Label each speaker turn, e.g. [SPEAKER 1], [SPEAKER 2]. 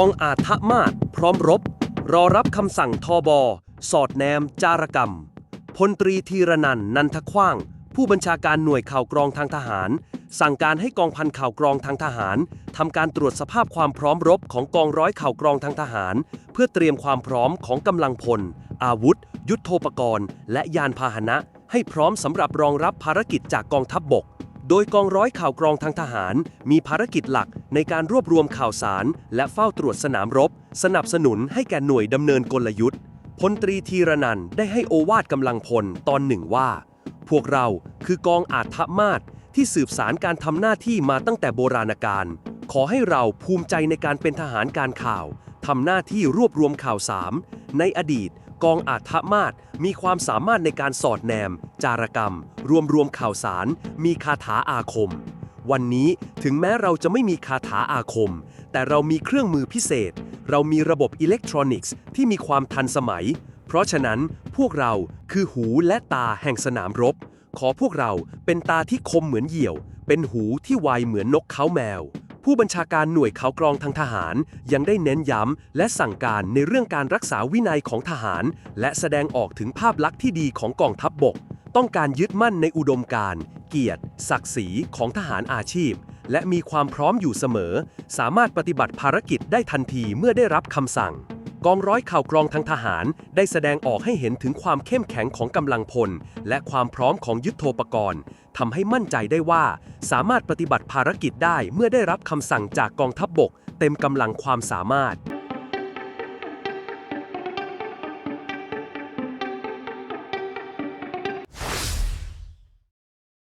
[SPEAKER 1] องอาทะมาศพร้อมรบ รอรับคำสั่งทอบอสอดแนม จารกรรม พลตรีธีรนันท์นันทขว้าง ผู้บัญชาการหน่วยข่าวกรองทางทหาร สั่งการให้กองพันข่าวกรองทางทหารทำการตรวจสภาพความพร้อมรบของกองร้อยข่าวกรองทางทหาร เพื่อเตรียมความพร้อมของกำลังพล อาวุธ ยุทโธปกรณ์ และยานพาหนะ ให้พร้อมสำหรับรองรับภารกิจจากกองทัพบบก โดยกองร้อยข่าวกรองทางทหาร มีภารกิจหลักในการรวบรวมข่าวสาร และเฝ้าตรวจสนามรบ สนับสนุนให้แก่หน่วยดำเนินกลยุทธ์พลตรีธีรนันได้ให้โอวาทกำลังพลตอนหนึ่งว่า พวกเราคือกองอาทมาศที่สืบสารการทำหน้าที่มาตั้งแต่โบราณกาลขอให้เราภูมิใจในการเป็นทหารการข่าวทำหน้าที่รวบรวมข่าวสารในอดีต กองอาทมาศมีความสามารถในการสอดแนม จารกรรม รวมรวมข่าวสาร มีคาถาอาคม วันนี้ถึงแม้เราจะไม่มีคาถาอาคม แต่เรามีเครื่องมือพิเศษ เรามีระบบอิเล็กทรอนิกส์ที่มีความทันสมัย เพราะฉะนั้นพวกเราคือหูและตาแห่งสนามรบ ขอพวกเราเป็นตาที่คมเหมือนเหยี่ยว เป็นหูที่ไวเหมือนนกเขาแมว ผู้บัญชาการหน่วยเขากรองทางทหารยังได้เน้นย้ำและสั่งการในเรื่องการรักษาวินัยของทหาร และแสดงออกถึงภาพลักษณ์ที่ดีของกองทัพบบก ต้องการยึดมั่นในอุดมการณ์ เกียรติ ศักดิ์ศรีของทหารอาชีพ และมีความพร้อมอยู่เสมอ สามารถปฏิบัติภารกิจได้ทันทีเมื่อได้รับคำสั่ง กองร้อยข่าวกรองทางทหารได้แสดงออกให้เห็นถึงความเข้มแข็งของกำลังพล และความพร้อมของยุทธโธปกรณ์ทำให้มั่นใจได้ว่า สามารถปฏิบัติภารกิจได้เมื่อได้รับคำสั่งจากกองทัพบบก เต็มกำลังความสามารถ